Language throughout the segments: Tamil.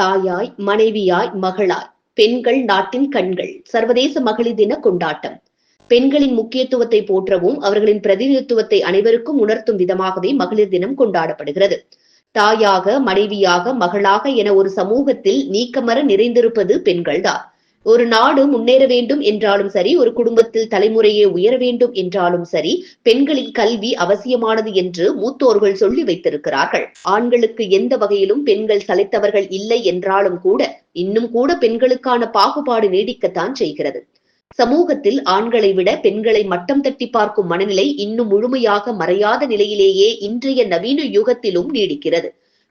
தாயாய் மனைவியாய் மகளாய். பெண்கள் நாட்டின் கண்கள். சர்வதேச மகளிர் தின கொண்டாட்டம். பெண்களின் முக்கியத்துவத்தை போற்றவும் அவர்களின் பிரதிநிதித்துவத்தை அனைவருக்கும் உணர்த்தும் விதமாகவே மகளிர் தினம் கொண்டாடப்படுகிறது. தாயாக மனைவியாக மகளாக என ஒரு சமூகத்தில் நீக்கமர நிறைந்திருப்பது பெண்கள்தான். ஒரு நாடு முன்னேற வேண்டும் என்றாலும் சரி ஒரு குடும்பத்தில் தலைமுறையே உயர வேண்டும் என்றாலும் சரி பெண்களின் கல்வி அவசியமானது என்று மூத்தோர்கள் சொல்லி வைத்திருக்கிறார்கள். ஆண்களுக்கு எந்த வகையிலும் பெண்கள் சலைத்தவர்கள் இல்லை என்றாலும் கூட இன்னும் கூட பெண்களுக்கான பாகுபாடு நீடிக்கத்தான் செய்கிறது. சமூகத்தில் ஆண்களை விட பெண்களை மட்டம் தட்டி பார்க்கும் மனநிலை இன்னும் முழுமையாக மறையாத நிலையிலேயே இன்றைய நவீன யுகத்திலும் நீடிக்கிறது.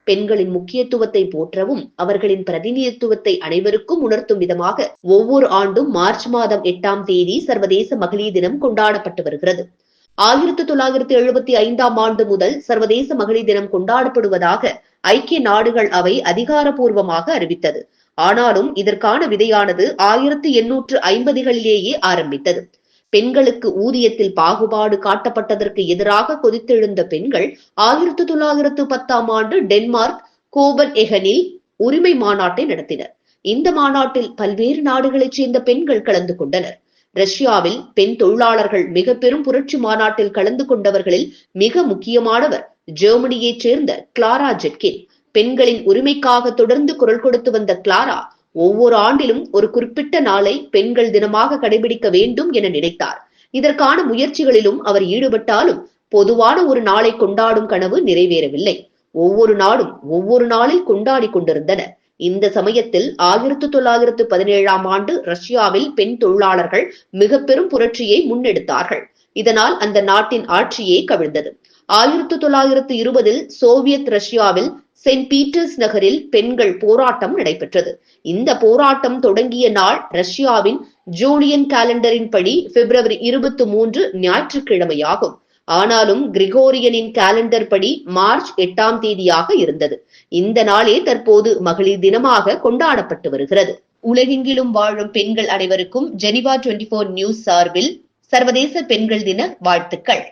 பெண்களின் முக்கியத்துவத்தை போற்றவும் அவர்களின் பிரதிநிதித்துவத்தை அனைவருக்கும் உணர்த்தும் விதமாக ஒவ்வொரு ஆண்டும் மார்ச் மாதம் எட்டாம் தேதி சர்வதேச மகளிர் தினம் கொண்டாடப்பட்டு வருகிறது. ஆயிரத்தி தொள்ளாயிரத்தி எழுபத்தி ஐந்தாம் ஆண்டு முதல் சர்வதேச மகளிர் தினம் கொண்டாடப்படுவதாக ஐக்கிய நாடுகள் அவை அதிகாரப்பூர்வமாக அறிவித்தது. ஆனாலும் இதற்கான விதையானது ஆயிரத்தி எண்ணூற்று ஐம்பதுகளிலேயே ஆரம்பித்தது. பெண்களுக்கு ஊதியத்தில் பாகுபாடு காட்டப்பட்டதற்கு எதிராக கொதித்தெழுந்த பெண்கள் ஆயிரத்தி தொள்ளாயிரத்து பத்தாம் ஆண்டு டென்மார்க் கோபன் எகனில் உரிமை மாநாட்டை நடத்தினர். இந்த மாநாட்டில் பல்வேறு நாடுகளைச் சேர்ந்த பெண்கள் கலந்து கொண்டனர். ரஷ்யாவில் பெண் தொழிலாளர்கள் மிக பெரும் புரட்சி மாநாட்டில் கலந்து கொண்டவர்களில் மிக முக்கியமானவர் ஜெர்மனியைச் சேர்ந்த கிளாரா ஜெட்கின். பெண்களின் உரிமைக்காக தொடர்ந்து குரல் கொடுத்து வந்த கிளாரா ஒவ்வொரு ஆண்டிலும் ஒரு குறிப்பிட்ட நாளை பெண்கள் தினமாக கடைபிடிக்க வேண்டும் என நினைத்தார். இதற்கான முயற்சிகளிலும் அவர் ஈடுபட்டாலும் பொதுவான ஒரு நாளை கொண்டாடும் கனவு நிறைவேறவில்லை. ஒவ்வொரு நாடும் ஒவ்வொரு நாளில் கொண்டாடி கொண்டிருந்தன. இந்த சமயத்தில் ஆயிரத்து தொள்ளாயிரத்து பதினேழாம் ஆண்டு ரஷ்யாவில் பெண் தொழிலாளர்கள் மிக பெரும் புரட்சியை முன்னெடுத்தார்கள். இதனால் அந்த நாட்டின் ஆட்சியே கவிழ்ந்தது. ஆயிரத்தி தொள்ளாயிரத்து இருபதில் சோவியத் ரஷ்யாவில் செயின்ட் பீட்டர்ஸ் நகரில் பெண்கள் போராட்டம் நடைபெற்றது. இந்த போராட்டம் தொடங்கிய நாள் ரஷ்யாவின் ஜூலியன் காலண்டரின் படி பிப்ரவரி இருபத்தி மூன்று ஞாயிற்றுக்கிழமையாகும். ஆனாலும் கிரிகோரியனின் காலண்டர் படி மார்ச் எட்டாம் தேதியாக இருந்தது. இந்த நாளே தற்போது மகளிர் தினமாக கொண்டாடப்பட்டு வருகிறது. உலகெங்கிலும் வாழும் பெண்கள் அனைவருக்கும் ஜெனிவா டுவெண்டி போர் நியூஸ் சார்பில் சர்வதேச பெண்கள் தின வாழ்த்துக்கள்.